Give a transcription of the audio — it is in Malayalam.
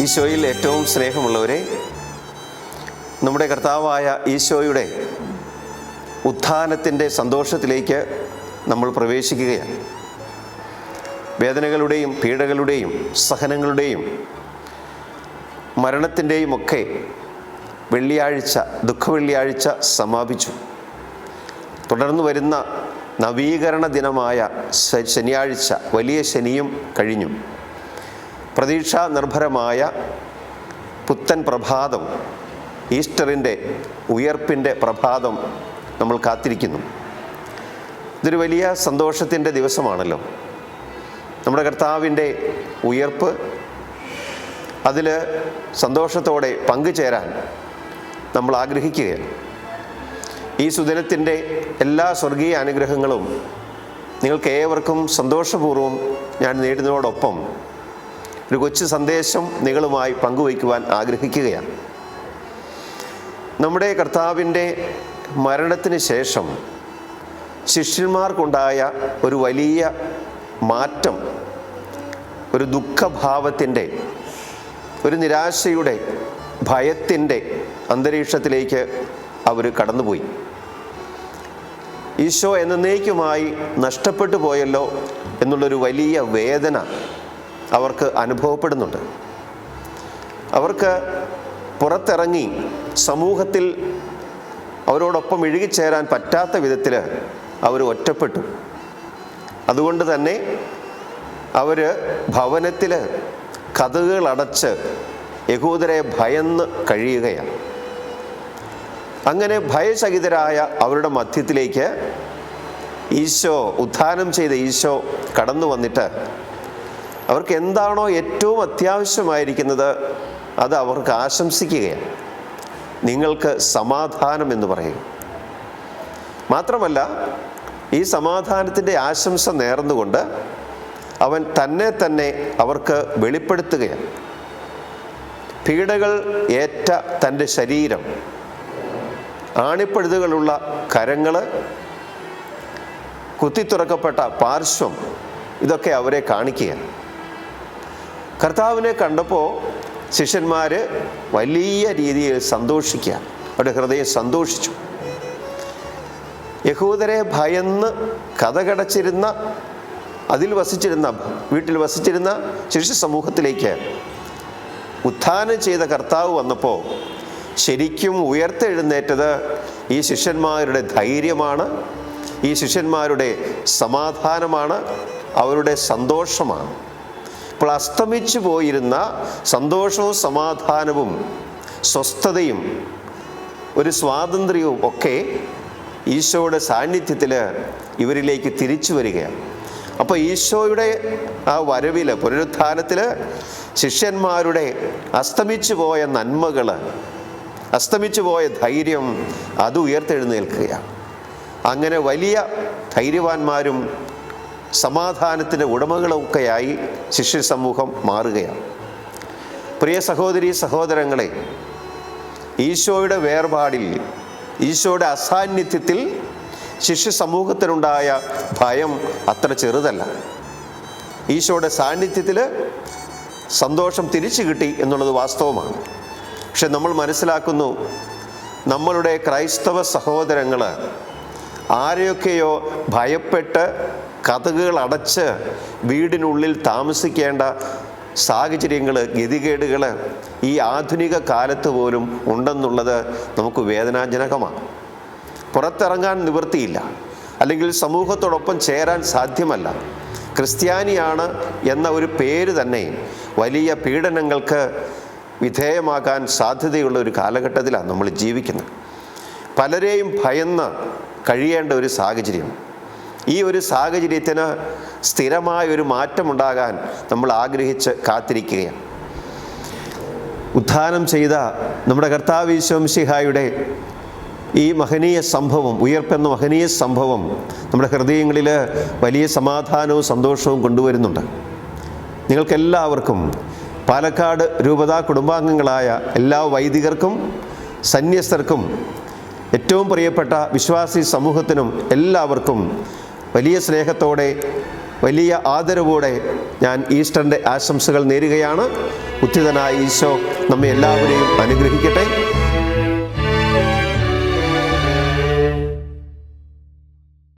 ഈശോയിൽ ഏറ്റവും സ്നേഹമുള്ളവരെ നമ്മുടെ കർത്താവായ ഈശോയുടെ ഉത്ഥാനത്തിന്റെ സന്തോഷത്തിലേക്ക് നമ്മൾ പ്രവേശിക്കുകയാണ്. വേദനകളുടെയും പീഡകളുടെയും സഹനങ്ങളുടെയും മരണത്തിന്റെയും ഒക്കെ വെള്ളിയാഴ്ച ദുഃഖവെള്ളിയാഴ്ച സമാപിച്ചു. തുടർന്ന് വരുന്ന നവീകരണ ദിനമായ ശനിയാഴ്ച വലിയ ശനിയും കഴിഞ്ഞു. പ്രതീക്ഷാ നിർഭരമായ പുത്തൻ പ്രഭാതം ഈസ്റ്ററിന്റെ ഉയർപ്പിന്റെ പ്രഭാതം നമ്മൾ കാത്തിരിക്കുന്നു. ഇതൊരു വലിയ സന്തോഷത്തിന്റെ ദിവസമാണല്ലോ. നമ്മുടെ കർത്താവിന്റെ ഉയർപ്പ് അതിൽ സന്തോഷത്തോടെ പങ്കുചേരാൻ നമ്മൾ ആഗ്രഹിക്കുകയാണ്. ഈ സുദിനത്തിന്റെ എല്ലാ സ്വർഗീയ അനുഗ്രഹങ്ങളും നിങ്ങൾക്ക് ഏവർക്കും സന്തോഷപൂർവം ഞാൻ നേടുന്നതോടൊപ്പം ഒരു കൊച്ചു സന്ദേശം നിങ്ങളുമായി പങ്കുവയ്ക്കുവാൻ ആഗ്രഹിക്കുകയാണ്. നമ്മുടെ കർത്താവിന്റെ മരണത്തിന് ശേഷം ശിഷ്യന്മാർക്കുണ്ടായ ഒരു വലിയ മാറ്റം ഒരു ദുഃഖഭാവത്തിന്റെ ഒരു നിരാശയുടെ ഭയത്തിന്റെ അന്തരീക്ഷത്തിലേക്ക് അവർ കടന്നുപോയി. ഈശോ എന്നേക്കുമായി നഷ്ടപ്പെട്ടു പോയല്ലോ എന്നുള്ളൊരു വലിയ വേദന അവർക്ക് അനുഭവപ്പെടുന്നുണ്ട്. അവർക്ക് പുറത്തിറങ്ങി സമൂഹത്തിൽ അവരോടൊപ്പം ഇഴുകിച്ചേരാൻ പറ്റാത്ത വിധത്തിൽ അവർ ഒറ്റപ്പെട്ടു. അതുകൊണ്ട് തന്നെ അവർ ഭവനത്തിൽ കഥകൾ അടച്ച് യഹൂദരെ ഭയന്ന് കഴിയുകയാണ്. അങ്ങനെ ഭയചകിതരായ അവരുടെ മധ്യത്തിലേക്ക് ഈശോ ഉത്ഥാനം ചെയ്ത ഈശോ കടന്നു വന്നിട്ട് അവർക്ക് എന്താണോ ഏറ്റവും അത്യാവശ്യമായിരിക്കുന്നത് അത് അവർക്ക് ആശംസിക്കുകയാണ്. നിങ്ങൾക്ക് സമാധാനം എന്ന് പറയും. മാത്രമല്ല ഈ സമാധാനത്തിന്റെ ആശംസ നേർന്നുകൊണ്ട് അവൻ തന്നെ തന്നെ അവർക്ക് വെളിപ്പെടുത്തുകയാണ്. പീഡകൾ ഏറ്റ തന്റെ ശരീരം ആണിപ്പഴുതുകളുള്ള കരങ്ങൾ കുത്തിത്തുറക്കപ്പെട്ട പാർശ്വം ഇതൊക്കെ അവരെ കാണിക്കുകയാണ്. കർത്താവിനെ കണ്ടപ്പോൾ ശിഷ്യന്മാർ വലിയ രീതിയിൽ സന്തോഷിക്കുക അവരുടെ ഹൃദയം സന്തോഷിച്ചു. യഹൂദരെ ഭയന്ന് കഥകടച്ചിരുന്ന അതിൽ വസിച്ചിരുന്ന വീട്ടിൽ വസിച്ചിരുന്ന ശിഷ്യ സമൂഹത്തിലേക്ക് ഉത്ഥാനം ചെയ്ത കർത്താവ് വന്നപ്പോൾ ശരിക്കും ഉയർത്തെഴുന്നേറ്റത് ഈ ശിഷ്യന്മാരുടെ ധൈര്യമാണ് ഈ ശിഷ്യന്മാരുടെ സമാധാനമാണ് അവരുടെ സന്തോഷമാണ്. ഇപ്പോൾ അസ്തമിച്ചു പോയിരുന്ന സന്തോഷവും സമാധാനവും സ്വസ്ഥതയും ഒരു സ്വാതന്ത്ര്യവും ഒക്കെ ഈശോയുടെ സാന്നിധ്യത്തിൽ ഇവരിലേക്ക് തിരിച്ചു വരികയാണ്. അപ്പോൾ ഈശോയുടെ ആ വരവിൽ പുനരുത്ഥാനത്തിൽ ശിഷ്യന്മാരുടെ അസ്തമിച്ചു പോയ നന്മകൾ അസ്തമിച്ചു പോയ ധൈര്യം അത് ഉയർത്തെഴുന്നേൽക്കുകയാണ്. അങ്ങനെ വലിയ ധൈര്യവാന്മാരും സമാധാനത്തിന്റെ ഉടമകളൊക്കെയായി ശിഷ്യ സമൂഹം മാറുകയാണ്. പ്രിയ സഹോദരി സഹോദരങ്ങളെ ഈശോയുടെ വേർപാടിൽ ഈശോയുടെ അസാന്നിധ്യത്തിൽ ശിഷ്യ സമൂഹത്തിനുണ്ടായ ഭയം അത്ര ചെറുതല്ല. ഈശോയുടെ സാന്നിധ്യത്തിൽ സന്തോഷം തിരിച്ചു കിട്ടി എന്നുള്ളത് വാസ്തവമാണ്. പക്ഷെ നമ്മൾ മനസ്സിലാക്കുന്നു നമ്മളുടെ ക്രൈസ്തവ സഹോദരങ്ങൾ ആരെയൊക്കെയോ ഭയപ്പെട്ട് കഥകുകൾ അടച്ച് വീടിനുള്ളിൽ താമസിക്കേണ്ട സാഹചര്യങ്ങൾ ഗതികേടുകൾ ഈ ആധുനിക കാലത്ത് പോലും ഉണ്ടെന്നുള്ളത് നമുക്ക് വേദനാജനകമാണ്. പുറത്തിറങ്ങാൻ നിവൃത്തിയില്ല. അല്ലെങ്കിൽ സമൂഹത്തോടൊപ്പം ചേരാൻ സാധ്യമല്ല. ക്രിസ്ത്യാനിയാണ് എന്ന ഒരു പേര് തന്നെ വലിയ പീഡനങ്ങൾക്ക് വിധേയമാകാൻ സാധ്യതയുള്ള ഒരു കാലഘട്ടത്തിലാണ് നമ്മൾ ജീവിക്കുന്നത്. പലരെയും ഭയന്ന് കഴിയേണ്ട ഒരു സാഹചര്യം. ഈ ഒരു സാഹചര്യത്തിന് സ്ഥിരമായ ഒരു മാറ്റമുണ്ടാകാൻ നമ്മൾ ആഗ്രഹിച്ച് കാത്തിരിക്കുകയാണ്. ഉത്ഥാനം ചെയ്ത നമ്മുടെ കർത്താവ് ഈശോംശിഹായുടെ ഈ മഹനീയ സംഭവം ഉയർപ്പെന്ന മഹനീയ സംഭവം നമ്മുടെ ഹൃദയങ്ങളിൽ വലിയ സമാധാനവും സന്തോഷവും കൊണ്ടുവരുന്നുണ്ട്. നിങ്ങൾക്കെല്ലാവർക്കും പാലക്കാട് രൂപതാ കുടുംബാംഗങ്ങളായ എല്ലാ വൈദികർക്കും സന്യസ്തർക്കും ഏറ്റവും പ്രിയപ്പെട്ട വിശ്വാസി സമൂഹത്തിനും എല്ലാവർക്കും വലിയ സ്നേഹത്തോടെ വലിയ ആദരവോടെ ഞാൻ ഈസ്റ്ററിന്റെ ആശംസകൾ നേരുകയാണ്. ഉത്തിതനായ ഈശോ നമ്മെ എല്ലാവരെയും അനുഗ്രഹിക്കട്ടെ.